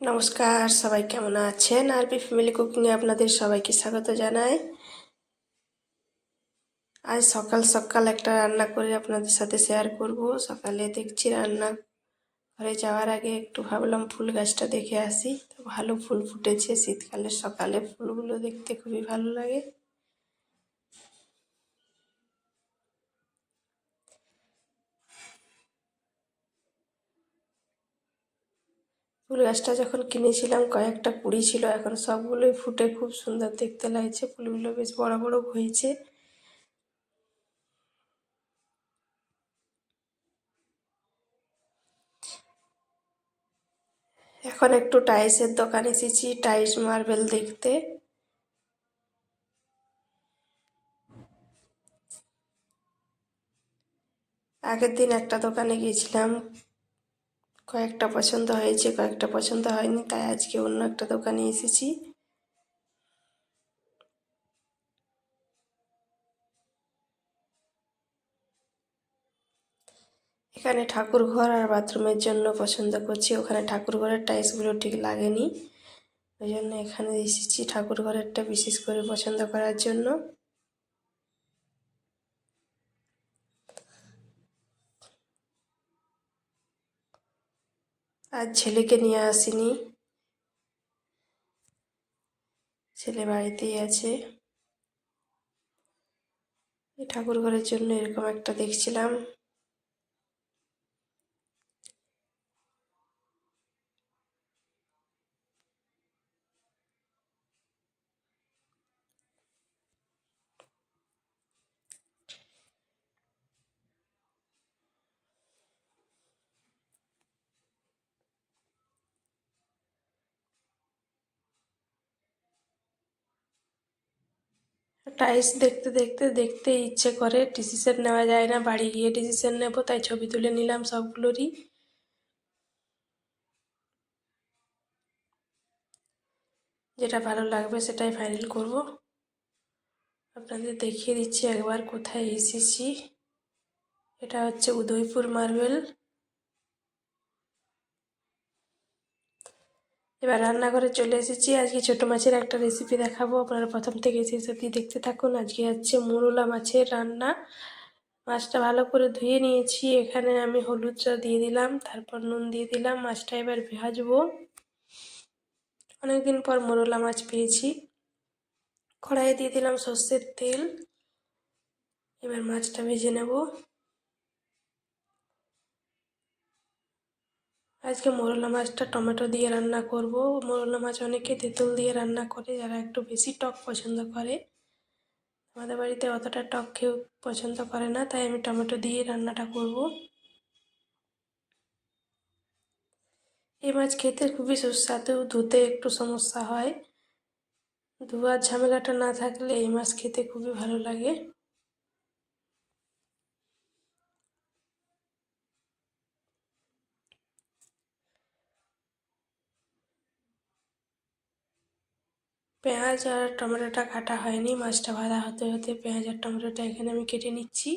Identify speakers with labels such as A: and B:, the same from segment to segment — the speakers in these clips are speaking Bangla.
A: নমস্কার, সবাই কেমন আছেন? আরবি ফ্যামিলি কুকিংয়ে আপনাদের সবাইকে স্বাগত জানাই। আজ সকাল সকাল একটা রান্না করে আপনাদের সাথে শেয়ার করব। সকালে দেখছি রান্না ঘরে যাওয়ার আগে একটু ভাবলাম ফুল গাছটা দেখে আসি। তো ভালো ফুল ফুটেছে, শীতকালের সকালে ফুলগুলো দেখতে খুবই ভালো লাগে। ফুল গাছটা যখন কিনেছিলাম, কয়েকটা কুড়ি ছিল, এখন সবগুলোই ফুটে খুব সুন্দর দেখতে লাগছে। ফুলগুলো বেশ বড় বড় হয়েছে। এখন একটু টাইলসের দোকান এসেছি, টাইলস মার্বেল দেখতে। আগের দিন একটা দোকানে গিয়েছিলাম কয়েকটা পছন্দ হয়েছে, কয়েকটা পছন্দ হয়নি, তাই আজকে অন্য একটা দোকানে এসেছি। এখানে ঠাকুর ঘর আর বাথরুমের জন্য পছন্দ করছি। ওখানে ঠাকুর ঘরের টাইলসগুলো ঠিক লাগেনি। ওই জন্য এখানে এসেছি ঠাকুর ঘরেরটা বিশেষ করে পছন্দ করার জন্য। আর ছেলেকে নিয়ে আসিনি। ছেলে বাড়িতেই আছে। ঠাকুর ঘরের জন্য এরকম একটা দেখছিলাম। টাইলস দেখতে দেখতে দেখতে ইচ্ছে করে ডিসিশন নেওয়া যায় না, বাড়ি গিয়ে ডিসিশন নেব, তাই ছবি তুলে নিলাম সবগুলোরই। যেটা ভালো লাগবে সেটাই ফাইনাল করব। আপনাদের দেখিয়ে দিচ্ছি একবার কোথায় এসেছি। এটা হচ্ছে উদয়পুর মার্বেল। এবার রান্নাঘরে চলে এসেছি। আজকে ছোটো মাছের একটা রেসিপি দেখাবো। আপনারা প্রথম থেকে শেষ অবধি দেখতে থাকুন। আজকে হচ্ছে মুরুলা মাছের রান্না। মাছটা ভালো করে ধুয়ে নিয়েছি। এখানে আমি হলুদটা দিয়ে দিলাম, তারপর নুন দিয়ে দিলাম। মাছটা এবার ভাজবো। অনেকদিন পর মোরলা মাছ পেয়েছি। কড়াইয়ে দিয়ে দিলাম সর্ষের তেল। এবার মাছটা ভেজে নেব। আজকে মোরলা মাছটা টমেটো দিয়ে রান্না করব। মোরলা মাছ অনেকে তেঁতুল দিয়ে রান্না করে, যারা একটু বেশি টক পছন্দ করে। আমাদের বাড়িতে অতটা টক কেউ পছন্দ করে না, তাই আমি টমেটো দিয়ে রান্নাটা করব। এই মাছ খেতে খুবই সুস্বাদু, ধুতে একটু সমস্যা হয়। ধোয়ার ঝামেলাটা না থাকলে এই মাছ খেতে খুবই ভালো লাগে। পেঁয়াজ আর টমেটোটা কাটা হয়নি, মাছটা ভাজা হতে হতে পেঁয়াজ আর টমেটোটা এখানে আমি কেটে নিচ্ছি।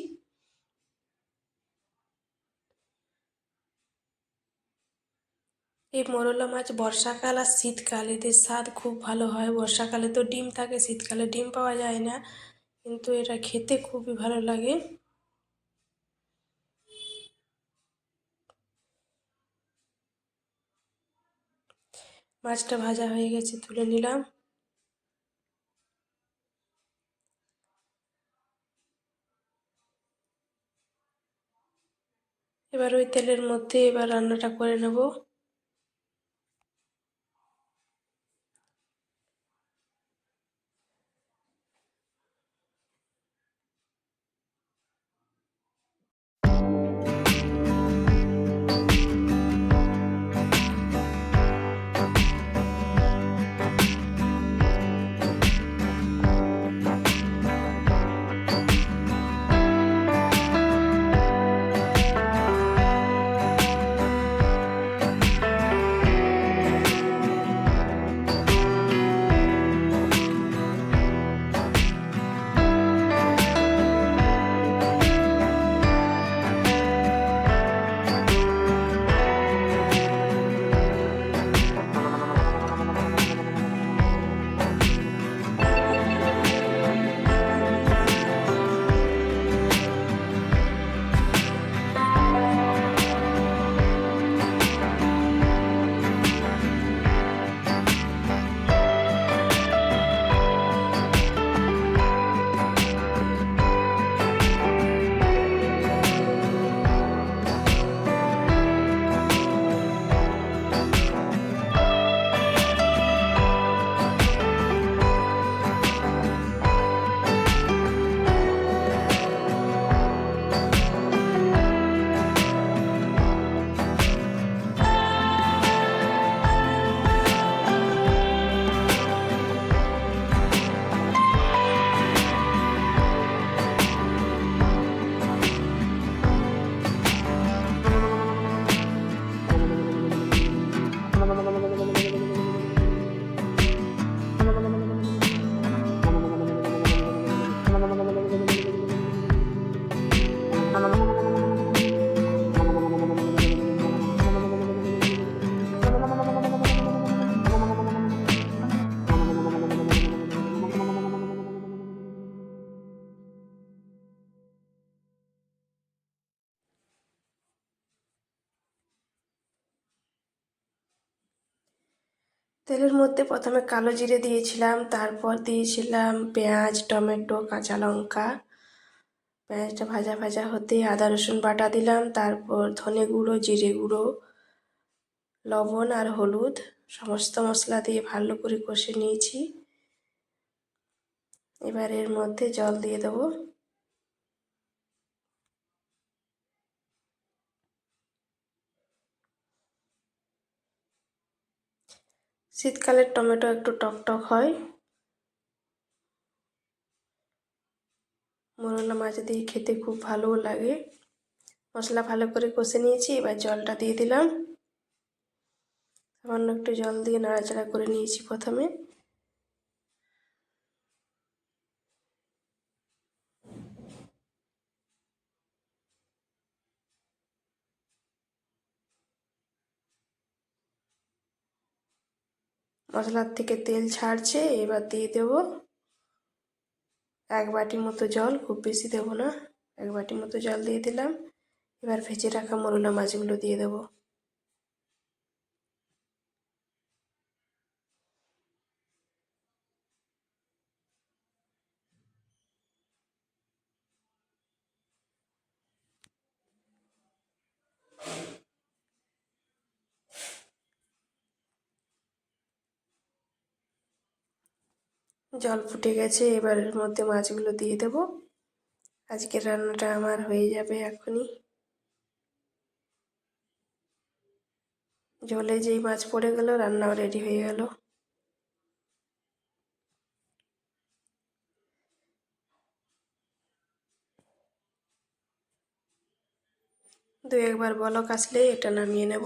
A: এই মরলা মাছ বর্ষাকাল আর শীতকাল, এদের স্বাদ খুব ভালো হয়। বর্ষাকালে তো ডিম থাকে, শীতকালে ডিম পাওয়া যায় না, কিন্তু এটা খেতে খুবই ভালো লাগে। মাছটা ভাজা হয়ে গেছে, তুলে নিলাম। এবার ওই তেলের মধ্যে এবার রান্নাটা করে নেব। তেলের মধ্যে প্রথমে কালো জিরে দিয়েছিলাম, তারপর দিয়েছিলাম পেঁয়াজ, টমেটো, কাঁচা লঙ্কা। পেঁয়াজটা ভাজা ভাজা হতে আদা, রসুন বাটা দিলাম, তারপর ধনে গুঁড়ো, জিরে গুঁড়ো, লবণ আর হলুদ, সমস্ত মশলা দিয়ে ভালো করে কষে নিয়েছি। এবার এর মধ্যে জল দিয়ে দেবো। শীতকালের টমেটো একটু টক টক হয়। মোরলা মাছ দিয়ে খেতে খুব ভালো লাগে। মশলা ভালো করে কষে নিয়েছি, এবার জলটা দিয়ে দিলাম। সামান্য একটু জল দিয়ে নাড়াচাড়া করে নিয়েছি প্রথমে। মশলার থেকে তেল ছাড়ছে, এবার দিয়ে দেবো এক বাটি মতো জল, খুব বেশি দেবো না। এক বাটি মতো জল দিয়ে দিলাম। এবার ভেজে রাখা মরুলা মাছগুলো দিয়ে দেবো। জল ফুটে গেছে, এবার এর মধ্যে মাছগুলো দিয়ে দেব। আজকের রান্নাটা আমার হয়ে যাবে এখনই। জলে যেই মাছ পড়ে গেল, রান্নাও রেডি হয়ে গেল। দু একবার বলক আসলে এটা নামিয়ে নেব।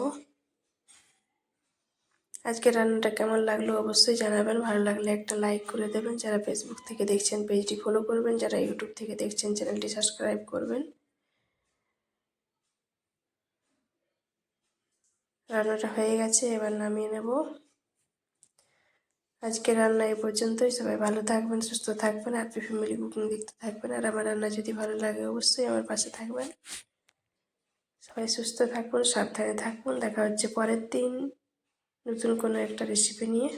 A: আজকে রান্নাটা কেমন লাগল অবশ্যই জানাবেন। ভালো লাগলে একটা লাইক করে দেবেন। যারা ফেসবুক থেকে দেখছেন পেজটি ফলো করবেন। যারা ইউটিউব থেকে দেখছেন চ্যানেলটি সাবস্ক্রাইব করবেন। রান্নাটা হয়ে গেছে, এবার নামিয়ে নেব। আজকে রান্না এই পর্যন্তই। সবাই ভালো থাকবেন, সুস্থ থাকবেন হ্যাপি ফ্যামিলি কুকিং দেখতে থাকবেন। আর আমার রান্না যদি ভালো লাগে অবশ্যই আমার পাশে থাকবেন। সবাই সুস্থ থাকুন, সাবধানে থাকুন। দেখা হচ্ছে পরের দিন। নতুন কোনো একটা রেসিপি নিয়ে